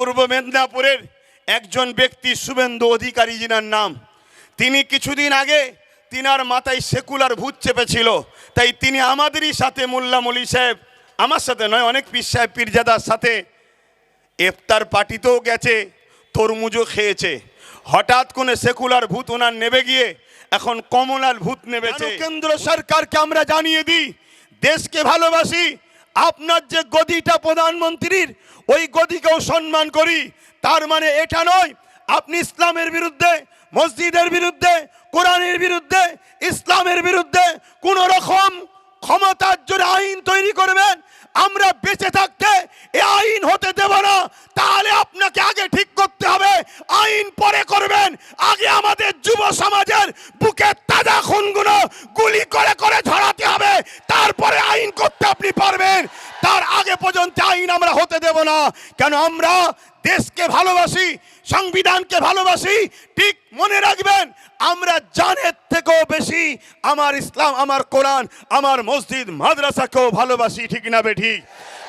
পূর্ব মেদিনীপুরের একজন ব্যক্তি শুভেন্দু অধিকারী জিনার নাম। তিনি কিছুদিন আগে তিনার মাথায় সেকুলার ভূত চেপেছিল। তাই তিনি আমাদেরই সাথে মোল্লা মলি সাহেব, আমার সাথে নয়, অনেক পীর সাহেব, পীরজাদার সাথে ইফতার পার্টিতেও গেছে, তরমুজও খেয়েছে। হঠাৎ করে সেকুলার ভূত ওনার নেবে গিয়ে এখন কমলার ভূত নেবেছে। কেন্দ্র সরকারকে আমরা জানিয়ে দিই, দেশকে ভালোবাসি আপনার যে গদিটা প্রধানমন্ত্রীর, ওই গদিকেও সম্মান করি। তার মানে এটা নয়, আপনি ইসলামের বিরুদ্ধে, মসজিদের বিরুদ্ধে, কোরআনের বিরুদ্ধে, ইসলামের বিরুদ্ধে কোন রকম ক্ষমতার জোরে আইন তৈরি করবেন, আমরা বেঁচে থাকতে এ আইন হতে দেব না। তাহলে আপনাকে আগে ঠিক করতে হবে, আইন পরে করবেন। আগে আমাদের যুব সমাজের বুকে তাজা খুনগুলো গুলি করে করে ঝরাতে হবে। তারপরে আইন করতে আপনি পারবেন। তার আগে পর্যন্ত আইন আমরা হতে দেব না। কেন আমরা দেশকে ভালোবাসি, সংবিধানকে ভালোবাসি, ঠিক মনে রাখবেন, আমরা জানের থেকেও বেশি আমার ইসলাম, আমার কোরআন, আমার মসজিদ, মাদ্রাসাকেও ভালোবাসি, ঠিক না বে ঠিক?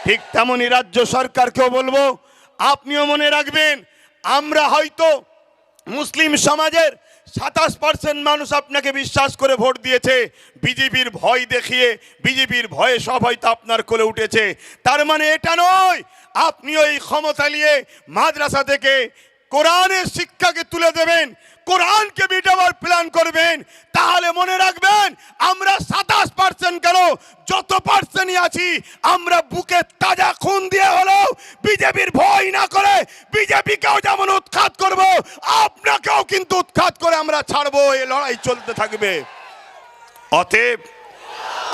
ঠিক তেমনই রাজ্য সরকারকেও বলব, আপনিও মনে রাখবেন, আমরা হয়তো মুসলিম সমাজের সাতাশ পার্সেন্ট মানুষ আপনাকে বিশ্বাস করে ভোট দিয়েছে। বিজেপির ভয় দেখিয়ে, বিজেপির ভয়ে সব হয়তো আপনার কোলে উঠেছে। তার মানে এটা নয়, আপনি ওই ক্ষমতা নিয়ে মাদ্রাসা থেকে কোরআনের শিক্ষাকে তুলে দেবেন, কোরআনকে মিটাবার প্ল্যান করবেন, তাহলে মনে রাখবেন আমরা সাতাশ পার্সেন্ট কেন? যত পার্সেন্টই আছি, আমরা বুকে তাজা খুন দিয়ে হলেও বিজেপির ভয় না করে বিজেপিকেও যেমন উৎখাত করব, আপনাকেও কিন্তু উৎখাত করে আমরা ছাড়বো, এই লড়াই চলতে থাকবে। অতএব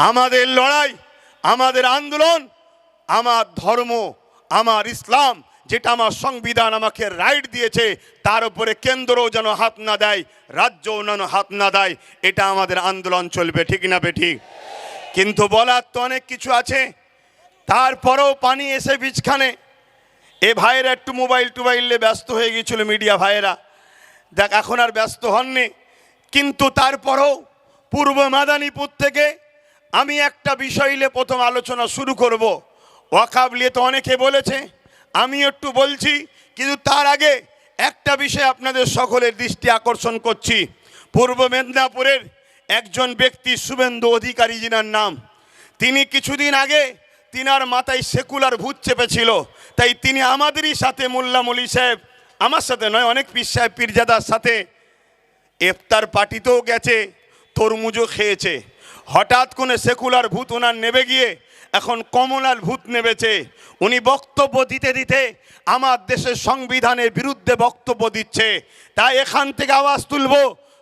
আমাদের লড়াই, আমাদের আন্দোলন, আমার ধর্ম, আমার ইসলাম, যেটা আমার সংবিধান আমাকে রাইট দিয়েছে, তার উপরে কেন্দ্রও যেন হাত না দেয়, রাজ্যও যেন হাত না দেয়, এটা আমাদের আন্দোলন চলবে, ঠিক না বে ঠিক? কিন্তু বলার তো অনেক কিছু আছে। তারপরেও পানি এসে বিছখানে এ ভাইয়েরা একটু মোবাইল টোবাইলে ব্যস্ত হয়ে গিয়েছিল মিডিয়া ভাইয়েরা। দেখ, এখন আর ব্যস্ত হননি। কিন্তু তারপরেও পূর্ব মাদানীপুর থেকে আমি একটা বিষয় নিয়ে প্রথম আলোচনা শুরু করব। ওয়াকাব নিয়ে তো অনেকে বলেছে। আমি একটু বলছি, কিন্তু তার আগে একটা বিষয় আপনাদের সকলের দৃষ্টি আকর্ষণ করছি। পূর্ব মেদিনীপুরের একজন ব্যক্তি শুভেন্দু অধিকারী জিনার নাম, তিনি কিছুদিন আগে তিনার মাথায় সেকুলার ভূত চেপেছিল। তাই তিনি আমাদেরই সাথে মোল্লা মলি সাহেব, আমার সাথে নয়, অনেক পীর সাহেব, পীরজাদার সাথে ইফতার পার্টিতেও গেছে, তরমুজও খেয়েছে। হঠাৎ করে সেকুলার ভূত ওনার নেবে গিয়ে এখন কমলার ভূত নেবেছে উনি বক্তব্য দিতে দিতে আমার দেশের সংবিধানের বিরুদ্ধে বক্তব্য দিচ্ছে। তাই এখান থেকে আওয়াজ তুলব,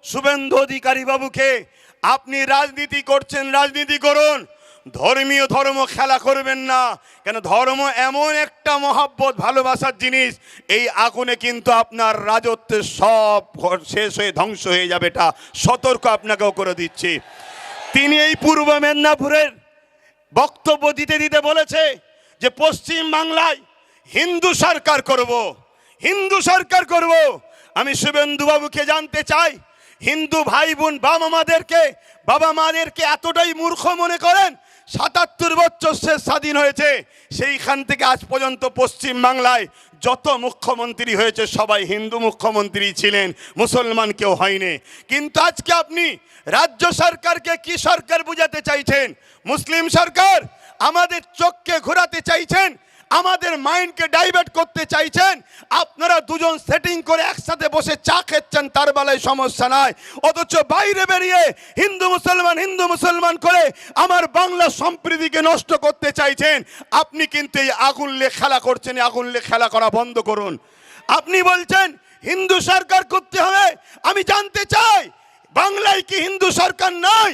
শুভেন্দু অধিকারী বাবুকে আপনি রাজনীতি করছেন, রাজনীতি করুন। ধর্মীয় ধর্ম খেলা করবেন না। কেন ধর্ম এমন একটা মহাব্বত, ভালোবাসার জিনিস, এই আগুনে কিন্তু আপনার রাজত্বের সব শেষ হয়ে, ধ্বংস হয়ে যাবে এটা। সতর্ক আপনাকেও করে দিচ্ছি। তিনি এই পূর্ব মেদিনীপুরের বক্তব্য দিতে দিতে বলেছে যে, পশ্চিম বাংলায় হিন্দু সরকার করব। হিন্দু সরকার করব। আমি শুভেন্দুবাবুকে জানতে চাই হিন্দু ভাই বোন বাবা মাদেরকে বাবা মাদেরকে এতটাই মূর্খ মনে করেন, সাতাত্তর বছর সে স্বাধীন হয়েছে। সেইখান থেকে আজ পর্যন্ত পশ্চিম বাংলায় যত মুখ্যমন্ত্রী হয়েছে, সবাই হিন্দু মুখ্যমন্ত্রী ছিলেন, মুসলমান কেউ হয়নি। কিন্তু আজকে আপনি রাজ্য সরকারকে কি সরকার বুঝাতে চাইছেন? মুসলিম সরকার আমাদের চোখকে ঘোরাতে চাইছেন? আমাদের মাইন্ডকে ডাইভার্ট করতে চাইছেন, আপনারা দুজন সেটিং করে একসাথে বসে চা খেচ্ছেন, তার বেলায় সমস্যা নাই। অথচ বাইরে বেরিয়ে হিন্দু মুসলমান হিন্দু মুসলমান করে আমার বাংলা সম্প্রীতিকে নষ্ট করতে চাইছেন, আপনি কিন্তু এই আগুন লে খেলা করছেন আগুন লে খেলা করা বন্ধ করুন। আপনি বলছেন, হিন্দু সরকার করতে হবে, আমি জানতে চাই, বাংলায় কি হিন্দু সরকার নয়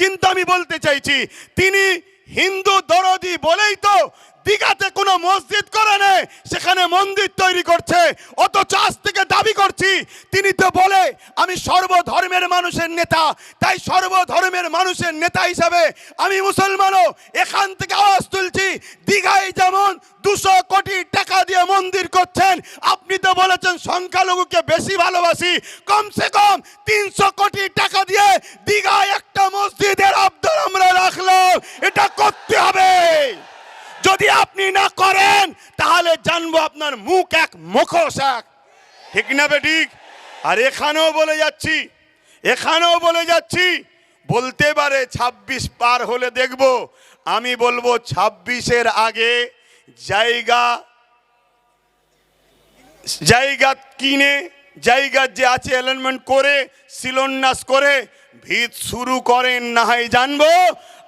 কিন্তু আমি বলতে চাইছি, তিনি হিন্দু দরদি বলেই তো দীঘাতে কোনো মসজিদ করে নেই, সেখানে মন্দির তৈরি করছে, অথচ আজ থেকে দাবি করছি, তিনি তো বলে, আমি সর্বধর্মের মানুষের নেতা, তাই সর্বধর্মের মানুষের নেতা হিসাবে আমি মুসলমানও, এখান থেকে আওয়াজ তুলছি, দীঘায় যেমন দুশো কোটি টাকা দিয়ে মন্দির করছেন, আপনি তো বলেছেন সংখ্যালঘুকে বেশি ভালোবাসি, কমসে কম তিনশো কোটি টাকা দিয়ে দীঘায় একটা মসজিদের আবদার আমরা রাখলাম এটা করতে হবে যদি আপনি না করেন তাহলে জানব আপনার মুখ এক মুখোশ এক ঠিক না বে ঠিক? আর এখানেও বলে যাচ্ছি, এখানেও বলে যাচ্ছি, বলতে পারে ছাব্বিশ পার হলে দেখব। আমি বলব ছাব্বিশের আগে জায়গা জায়গা কিনে জায়গার যে আছে অ্যালাইনমেন্ট করে, শিলন্যাস করে, ভিত শুরু করেন না হয় জানব।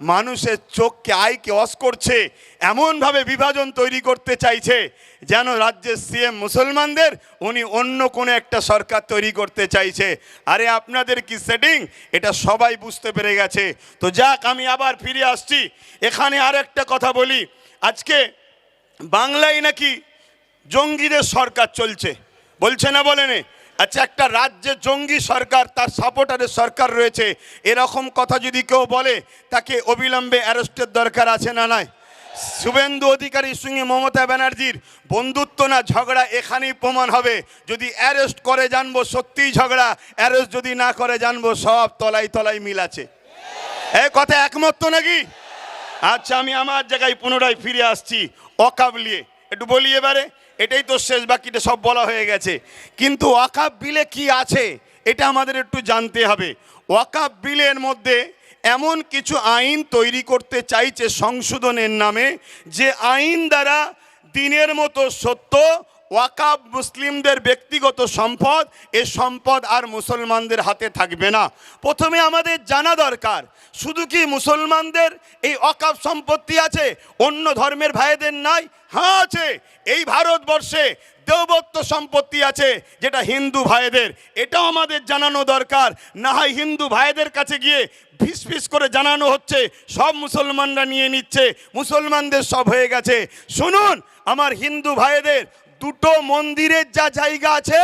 মানুষের চোখকে আয়কে অস করছে, এমনভাবে বিভাজন তৈরি করতে চাইছে, যেন রাজ্যের সিএম মুসলমানদের উনি অন্য কোনো একটা সরকার তৈরি করতে চাইছে। আরে আপনাদের কি সেটিং এটা সবাই বুঝতে পেরে গেছে। তো যাক, আমি আবার ফিরে আসছি। এখানে আর একটা কথা বলি। আজকে বাংলায় নাকি জঙ্গিদের সরকার চলছে। বলছে না বলেনে আচ্ছা একটা রাজ্যে জঙ্গি সরকার, তার সাপোর্টারের সরকার রয়েছে, এরকম কথা যদি কেউ বলে, তাকে অবিলম্বে অ্যারেস্টের দরকার আছে না নয় শুভেন্দু অধিকারীর সঙ্গে মমতা ব্যানার্জির বন্ধুত্ব না ঝগড়া এখানেই প্রমাণ হবে। যদি অ্যারেস্ট করে, জানব সত্যিই ঝগড়া, অ্যারেস্ট যদি না করে, জানব সব তলাই তলাই মিল আছে। এ কথা একমত তো নাকি? আচ্ছা আমি আমার জায়গায় পুনরায় ফিরে আসছি, অকাবলিয়ে। একটু বলি এবারে এটাই তো শেষ, বাকিটা সব বলা হয়ে গেছে। কিন্তু ওয়াকাব বিলে কি আছে, এটা আমাদের একটু জানতে হবে। ওয়াকাব বিলের মধ্যে এমন কিছু আইন তৈরি করতে চাইছে সংশোধনের নামে, যে আইন দ্বারা দিনের মতো সত্য ওয়াকাব মুসলিমদের ব্যক্তিগত সম্পদ, এ সম্পদ আর মুসলমানদের হাতে থাকবে না। প্রথমে আমাদের জানা দরকার, শুধু কি মুসলমানদের এই অকাব সম্পত্তি আছে, অন্য ধর্মের ভাইদের নাই? হ্যাঁ আছে। এই ভারতবর্ষে দেবত্ব সম্পত্তি আছে, যেটা হিন্দু ভাইদের। এটাও আমাদের জানানো দরকার। না হয় হিন্দু ভাইদের কাছে গিয়ে ফিস ফিস করে জানানো হচ্ছে, সব মুসলমানরা নিয়ে নিচ্ছে, মুসলমানদের সব হয়ে গেছে। শুনুন, আমার হিন্দু ভাইদের দুটো মন্দিরের যা জায়গা আছে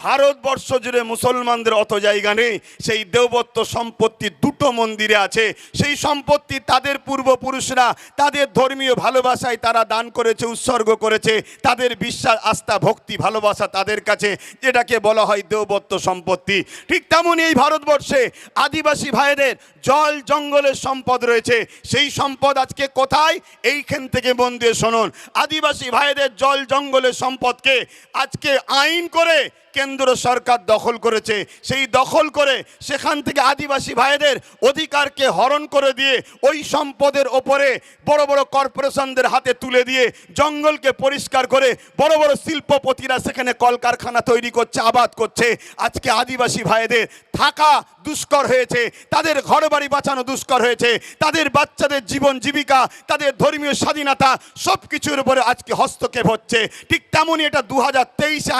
ভারতবর্ষ জুড়ে মুসলমানদের অত জায়গা নেই। সেই দেবত্ব সম্পত্তি দুটো মন্দিরে আছে। সেই সম্পত্তি তাদের পূর্বপুরুষরা, তাদের ধর্মীয় ভালোবাসায় তারা দান করেছে, উৎসর্গ করেছে। তাদের বিশ্বাস, আস্থা, ভক্তি, ভালোবাসা তাদের কাছে, যেটাকে বলা হয় দেবত্ব সম্পত্তি। ঠিক তেমনই এই ভারতবর্ষে আদিবাসী ভাইদের জল জঙ্গলের সম্পদ রয়েছে। সেই সম্পদ আজকে কোথায়? এইখান থেকে মন দিয়ে শুনুন। আদিবাসী ভাইদের জল জঙ্গলের সম্পদকে আজকে আইন করে কেন্দ্র সরকার দখল করেছে। সেই দখল করে সেখান থেকে আদিবাসী ভাইদের অধিকারকে হরণ করে দিয়ে ওই সম্পদের ওপরে বড় বড় কর্পোরেশনদের হাতে তুলে দিয়ে জঙ্গলকে পরিষ্কার করে বড় বড় শিল্পপতিরা সেখানে কলকারখানা তৈরি করছে, আবাদ করছে। আজকে আদিবাসী ভাইদের থাকা দুষ্কর হয়েছে, তাদের ঘর বাড়ি বাঁচানো দুষ্কর হয়েছে, তাদের বাচ্চাদের জীবন জীবিকা, তাদের ধর্মীয় স্বাধীনতা সব কিছুর উপরে আজকে হস্তক্ষেপ হচ্ছে। ঠিক তেমনই এটা দু হাজার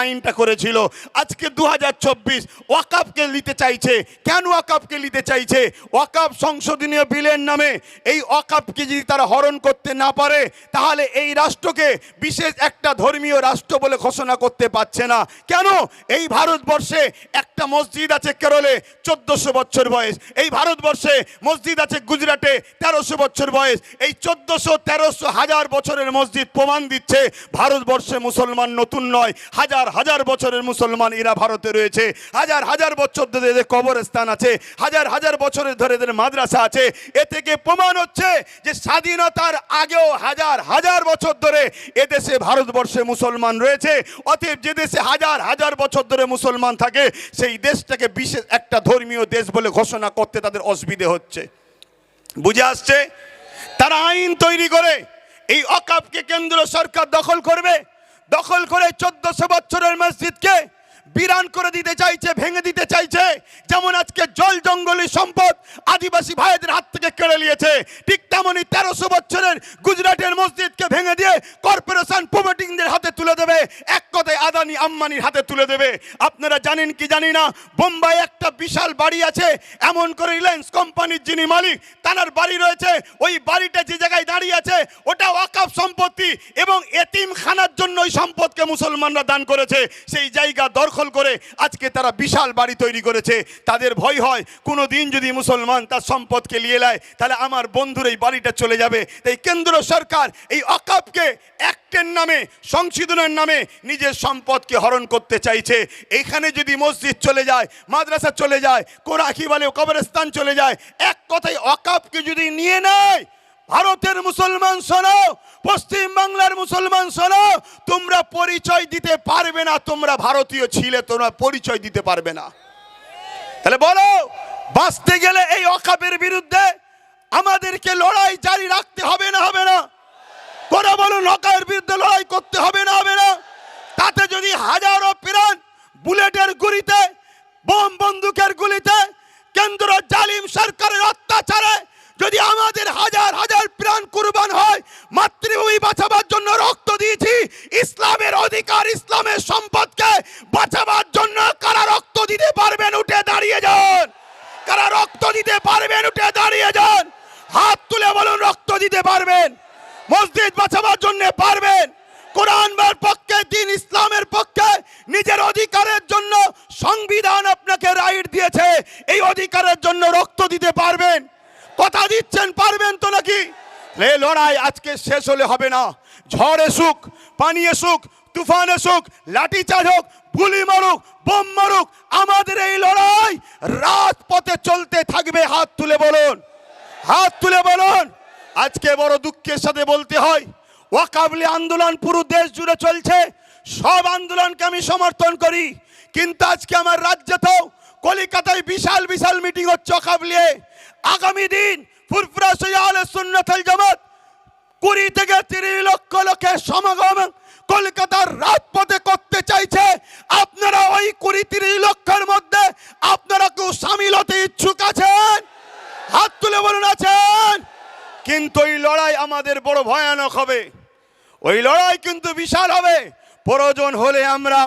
আইনটা করেছিল। আজকে দু হাজার চব্বিশ ওয়াকাপকে নিতে চাইছে। কেন ওয়াকাপকে নিতে চাইছে? ওয়াকাপ সংশোধনীয় বিলের নামে এই ওয়াকাপকে যদি তারা হরণ করতে না পারে, তাহলে এই রাষ্ট্রকে বিশেষ একটা ধর্মীয় রাষ্ট্র বলে ঘোষণা করতে পারছে না। কেন? এই ভারতবর্ষে একটা মসজিদ আছে কেরলে, চোদ্দশো বছর বয়স। এই ভারতবর্ষে মসজিদ আছে গুজরাটে, তেরোশো বছর বয়স। এই চোদ্দশো, তেরোশো, হাজার বছরের মসজিদ প্রমাণ দিচ্ছে, ভারতবর্ষে মুসলমান নতুন নয়, হাজার হাজার বছরের মুসলমান মুসলমান এরা ভারতে রয়েছে। হাজার হাজার বছর ধরে এদের কবরস্থান আছে, হাজার হাজার বছরের ধরে এদের মাদ্রাসা আছে। এ থেকে প্রমাণ হচ্ছে যে স্বাধীনতার আগেও হাজার হাজার বছর ধরে এদেশে ভারতবর্ষে মুসলমান রয়েছে। অতএব যে দেশে হাজার হাজার বছর ধরে মুসলমান থাকে, সেই দেশটাকে বিশেষ একটা ধর্মীয় দেশ বলে ঘোষণা করতে তাদের অসুবিধে হচ্ছে। বুঝে আসছে? তারা আইন তৈরি করে, এই অকাপকে কেন্দ্র সরকার দখল করবে। দখল করে চোদ্দশো বছরের মসজিদকে বিরান করে দিতে চাইছে, ভেঙে দিতে চাইছে। যেমন আজকে জল জঙ্গলি সম্পদ আদিবাসী ভাইদের হাত থেকে কেড়ে নিয়েছে। ঠিক তেমনই তেরোশো বছরের গুজরাটের মসজিদকে ভেঙে দিয়ে কর্পোরেশন প্রমোটিংদের হাতে তুলে দেবে। এক কথায় আদানি আম্বানির হাতে তুলে দেবে। আপনারা জানেন কি জানি না? বোম্বাই একটা বিশাল বাড়ি আছে। এমন করে রিলায়েন্স কোম্পানির যিনি মালিক তার বাড়ি রয়েছে। ওই বাড়িটা যে জায়গায় দাঁড়িয়ে আছে ওটা ওয়াকাফ সম্পত্তি এবং এতিম খানার জন্য ওই সম্পদকে মুসলমানরা দান করেছে। সেই জায়গা দখল করে আজকে তারা বিশাল বাড়ি তৈরি করেছে। তাদের ভয় হয়, কোনো দিন যদি মুসলমান তার সম্পদকে নিয়ে নেয়, তাহলে আমার বন্ধুর এই বাড়িটা চলে যাবে। তাই কেন্দ্র সরকার এই অকাপকে অ্যাক্টের নামে, সংশোধনের নামে নিজের সম্পদকে হরণ করতে চাইছে। এইখানে যদি মসজিদ চলে যায়, মাদ্রাসা চলে যায় কোরআকি বলে কবরস্থান চলে যায়, এক কথায় অকাপকে যদি নিয়ে নেয় ভারতের মুসলমান শোনো, পশ্চিম বাংলার মুসলমান শোনো, তোমরা পরিচয় দিতে পারবে না, তোমরা ভারতীয় ছিলে, তোমরা পরিচয় দিতে পারবে না। তাহলে বলো, বাঁচতে গেলে এই অকাপের বিরুদ্ধে আমাদেরকে লড়াই জারি রাখতে হবে না হবে না? করে বলুন অকাপের বিরুদ্ধে লড়াই করতে হবে না হবে না? তাতে যদি হাজারো প্রাণ বুলেটের গুলিতে, বোম বন্দুকের গুলিতে কেন্দ্র জালিম সরকারের অত্যাচারে যদি আমাদের হাজার হাজার প্রাণ কুরবান হয়, মাতৃভূমি বাঁচাবার জন্য রক্ত দিয়েছি, ইসলামের অধিকার ইসলামের সম্পদকে বাঁচাবার জন্য কারা রক্ত দিতে পারবেন উঠে দাঁড়িয়ে যান কারা রক্ত দিতে পারবেন উঠে দাঁড়িয়ে যান হাত তুলে বলুন রক্ত দিতে পারবেন মসজিদ বাঁচাবার জন্য পারবেন কোরআনবার পক্ষে দিন ইসলামের পক্ষে নিজের অধিকারের জন্য সংবিধান আপনাকে রাইট দিয়েছে এই অধিকারের জন্য রক্ত দিতে পারবেন কথা দিচ্ছেন পারবেন তো নাকি এই লড়াই আজকে শেষ হলে হবে না। ঝড় এসুক, পানি এসুক, তুফান এসুক লাঠি চার্জ হোক, গুলি মারুক, বোম মারুক, আমাদের এই লড়াই রাজপথে চলতে থাকবে। হাত তুলে বলুন, হাত তুলে বলুন। আজকে বড় দুঃখের সাথে বলতে হয়, ওয়াকাবলি আন্দোলন পুরো দেশ জুড়ে চলছে, সব আন্দোলনকে আমি সমর্থন করি। কিন্তু আজকে আমার রাজ্যতেও কলিকাতায় বিশাল বিশাল মিটিং হচ্ছে ওয়াকাবলিয়ে। আগামী দিন ফুরফুরা সৈয়ালে সুন্নতল জামাত কুড়ি থেকে তিরিশ লক্ষ লোকের সমাগম কলকাতার রাজপথে করতে চাইছে। আপনারা ওই কুড়ি তিরিশ লক্ষের মধ্যে আপনারা কেউ সামিল হতে ইচ্ছুক আছেন? হাত তুলে বলুন, আছেন? কিন্তু ওই লড়াই আমাদের বড় ভয়ানক হবে। ওই লড়াই কিন্তু বিশাল হবে। প্রয়োজন হলে আমরা